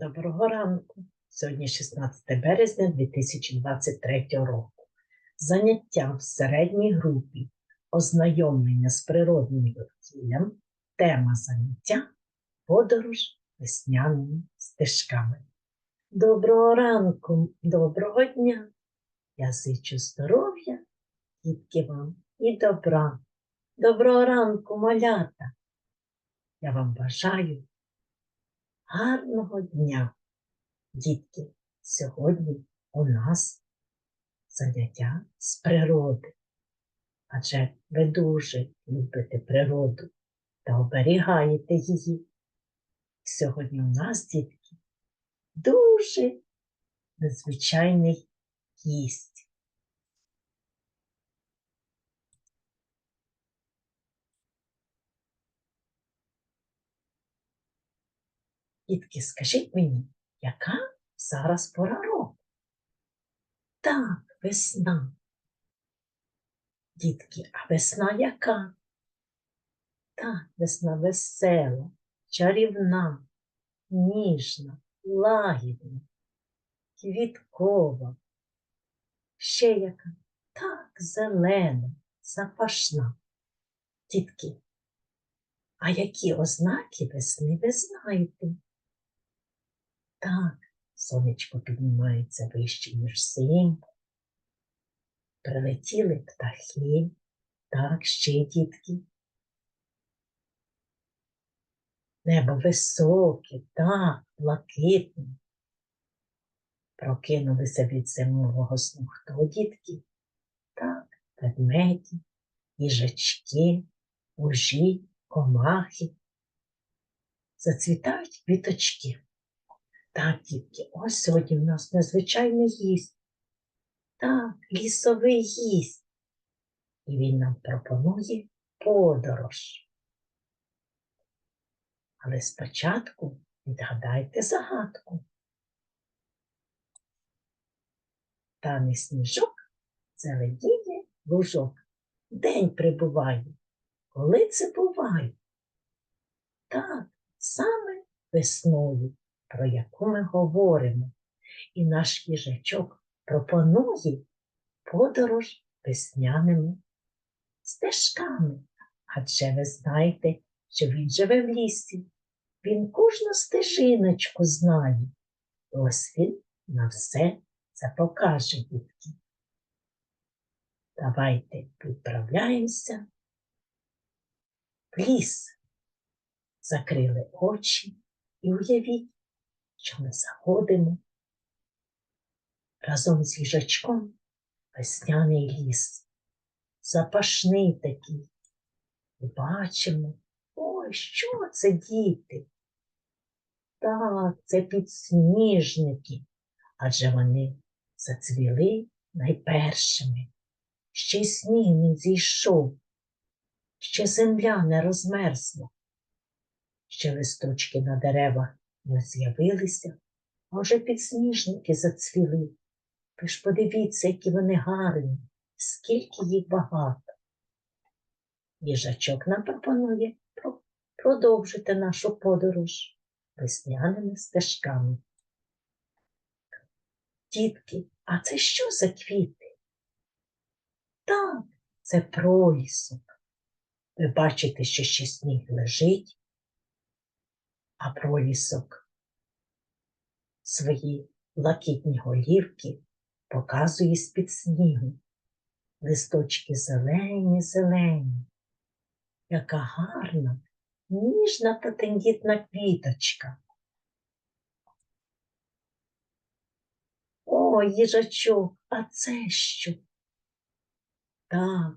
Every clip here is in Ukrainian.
Доброго ранку. Сьогодні 16 березня 2023 року. Заняття в середній групі ознайомлення з природним довкіллям. Тема заняття подорож весняними стежками. Доброго ранку, доброго дня. Я зичу здоров'я, дітки вам і добра. Доброго ранку, малята. Я вам бажаю гарного дня. Дітки, сьогодні у нас заняття з природи. Адже ви дуже любите природу та оберігаєте її. Сьогодні у нас, дітки, дуже незвичайний гість. Дітки, скажіть мені, яка зараз пора року? Так, весна. Дітки, а весна яка? Так, весна весела, чарівна, ніжна, лагідна, квіткова. Ще яка? Так, зелена, запашна. Дітки, а які ознаки весни ви знаєте? Так, сонечко піднімається вище, ніж взимку. Прилетіли птахи, так, ще дітки. Небо високе, так, блакитне. Прокинулися від зимового сну хто, дітки? Так, ведмеді, їжачки, ужі, комахи. Зацвітають квіточки. Так, дітки, ось сьогодні в нас незвичайний гість. Так, лісовий гість. І він нам пропонує подорож. Але спочатку відгадайте загадку. Тане сніжок зеленіє лужок. День прибуває. Коли це буває? Так, саме весною про яку ми говоримо, і наш їжачок пропонує подорож весняними стежками. Адже ви знаєте, що він живе в лісі, він кожну стежиночку знає. Ось він на все це покаже дітки. Давайте відправляємося в ліс. Закрили очі і уявіть, що ми заходимо разом з їжачком весняний ліс, запашний такий. І бачимо, ой, що це діти? Так, це підсніжники, адже вони зацвіли найпершими. Ще й сніг не зійшов, ще земля не розмерзла, ще листочки на деревах з'явилися, а вже підсніжники зацвіли. Ви ж подивіться, які вони гарні, скільки їх багато. Їжачок нам пропонує продовжити нашу подорож весняними стежками. Дітки, а це що за квіти? Так, це пролісок. Ви бачите, що ще сніг лежить, а пролісок свої блакитні голівки показує з-під снігу. Листочки зелені, зелені, яка гарна, ніжна та тендітна квіточка. О, їжачок, а це що? Так,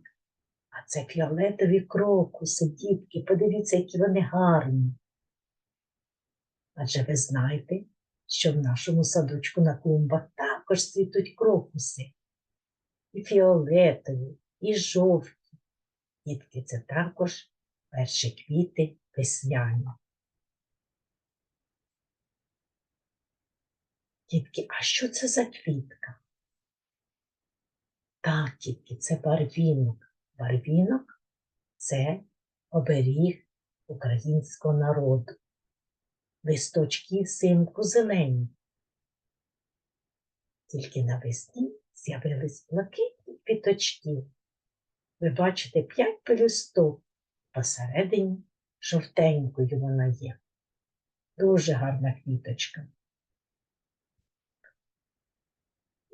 а це фіолетові крокуси, дітки, подивіться, які вони гарні. Адже ви знаєте, що в нашому садочку на клумбах також цвітуть крокуси. І фіолетові, і жовті. Дітки, це також перші квіти весняні. Дітки, а що це за квітка? Так, дітки, це барвінок. Барвінок це оберіг українського народу. Листочки симку зелені. Тільки навесні з'явились блакитні квіточки. Ви бачите п'ять пелюсток, посередині жовтенькою вона є. Дуже гарна квіточка.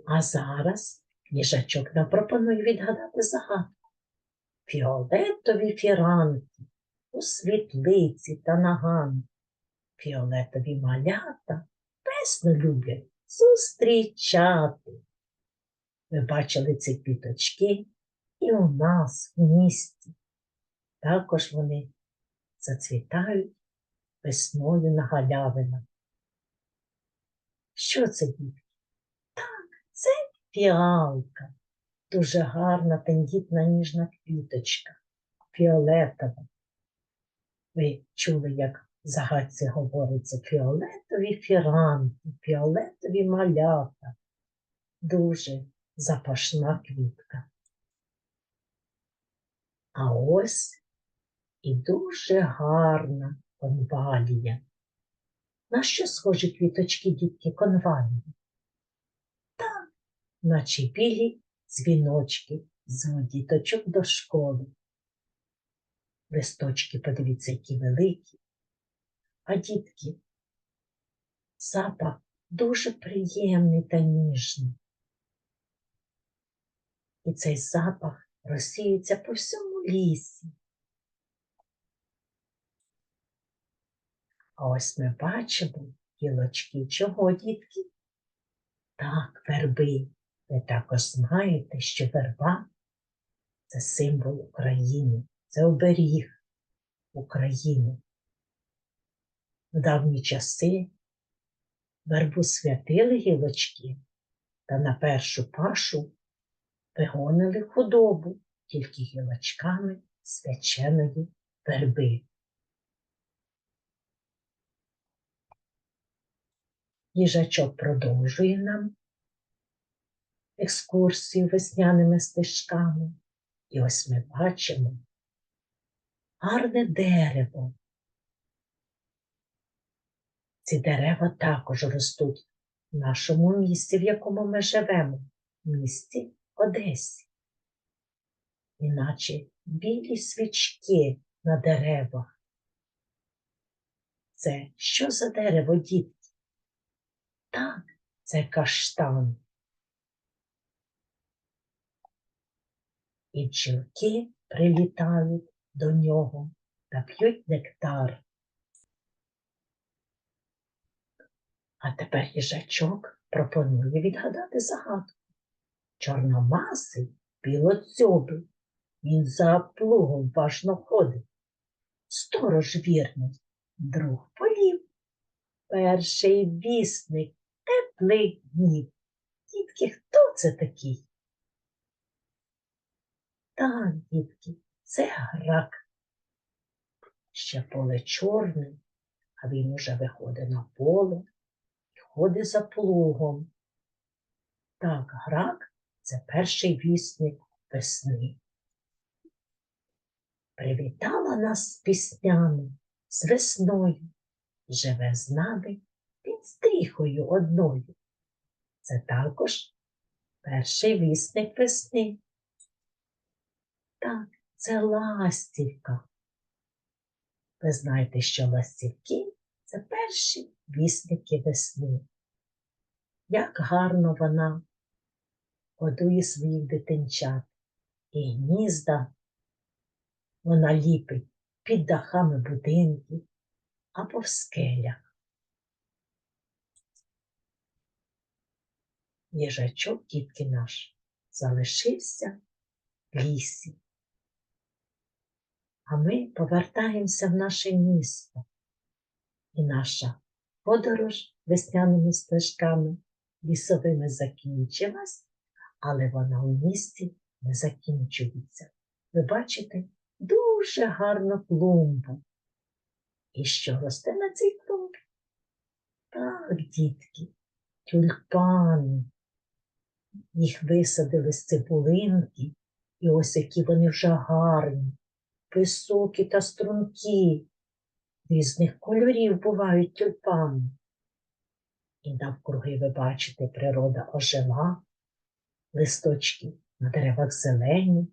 А зараз їжачок нам пропонує відгадати загадку. Фіолетові фіранки у світлиці та наган. Фіолетові малята песно люблять зустрічати. Ви бачили ці квіточки і у нас в місті. Також вони зацвітають весною на галявинах. Що це дітки? Так, це фіалка. Дуже гарна, тендітна ніжна квіточка, фіолетова. Ви чули, як загадці говориться фіолетові фіранки, фіолетові малята. Дуже запашна квітка. А ось і дуже гарна конвалія. На що схожі квіточки дітки конвалії? Так, наче білі дзвіночки з діточок до школи. Листочки, подивіться, які великі. А дітки, запах дуже приємний та ніжний. І цей запах розсіюється по всьому лісі. А ось ми бачимо гілочки чого, дітки? Так, верби. Ви також знаєте, що верба це символ України, це оберіг України. В давні часи вербу святили гілочки та на першу пашу вигонили худобу тільки гілочками свяченої верби. Їжачок продовжує нам екскурсію весняними стежками. І ось ми бачимо гарне дерево. Ці дерева також ростуть в нашому місті, в якому ми живемо, в місті Одесі. Іначе білі свічки на деревах. Це що за дерево, дітки? Так, це каштан. І бджілки прилітають до нього та п'ють нектар. А тепер їжачок пропонує відгадати загадку. Чорномасий білоцьобий, він за плугом важно ходить. Сторож вірний, друг полів, перший вісник теплих днів. Дітки, хто це такий? Так, дітки, це грак. Ще поле чорне, а він уже виходить на поле ходить за плугом. Так, грак це перший вісник весни. Привітала нас з піснями, з весною, живе з нами під стріхою одною. Це також перший вісник весни. Так, це ластівка. Ви знаєте, що ластівки це перші вісники весни. Як гарно вона годує своїх дитинчат і гнізда вона ліпить під дахами будинків або в скелях. Їжачок, дітки наш, залишився в лісі. А ми повертаємося в наше місто. І наша подорож весняними стежками лісовими закінчилась, але вона у місті не закінчується. Ви бачите дуже гарну клумбу. І що росте на цій клумбі? Так, дітки, тюльпани. Їх висадили з цибулинки, і ось які вони вже гарні, високі та стрункі. Різних кольорів бувають тюльпани. І навкруги ви бачите, природа ожила, листочки на деревах зелені,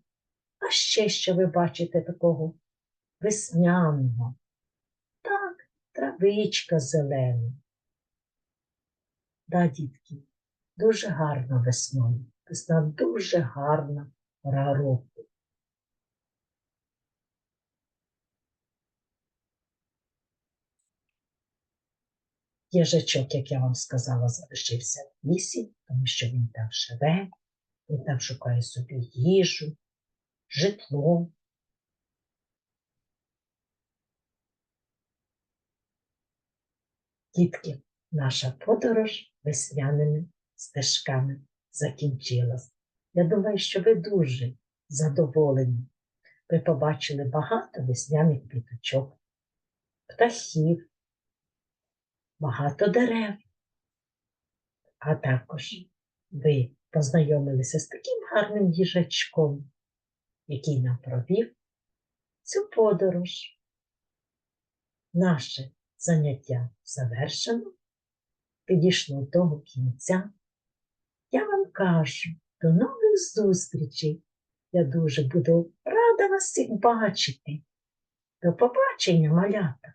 а ще що ви бачите такого весняного. Так, травичка зелена. Да, дітки, дуже гарно весною. Весна дуже гарна пора року. Їжачок, як я вам сказала, залишився в лісі, тому що він там живе, він там шукає собі їжу, житло. Дітки, наша подорож весняними стежками закінчилась. Я думаю, що ви дуже задоволені. Ви побачили багато весняних квіточок, птахів, багато дерев. А також ви познайомилися з таким гарним їжачком, який нам провів цю подорож. Наше заняття завершено, підійшло до кінця. Я вам кажу до нових зустрічей. Я дуже буду рада вас всіх бачити. До побачення, малята!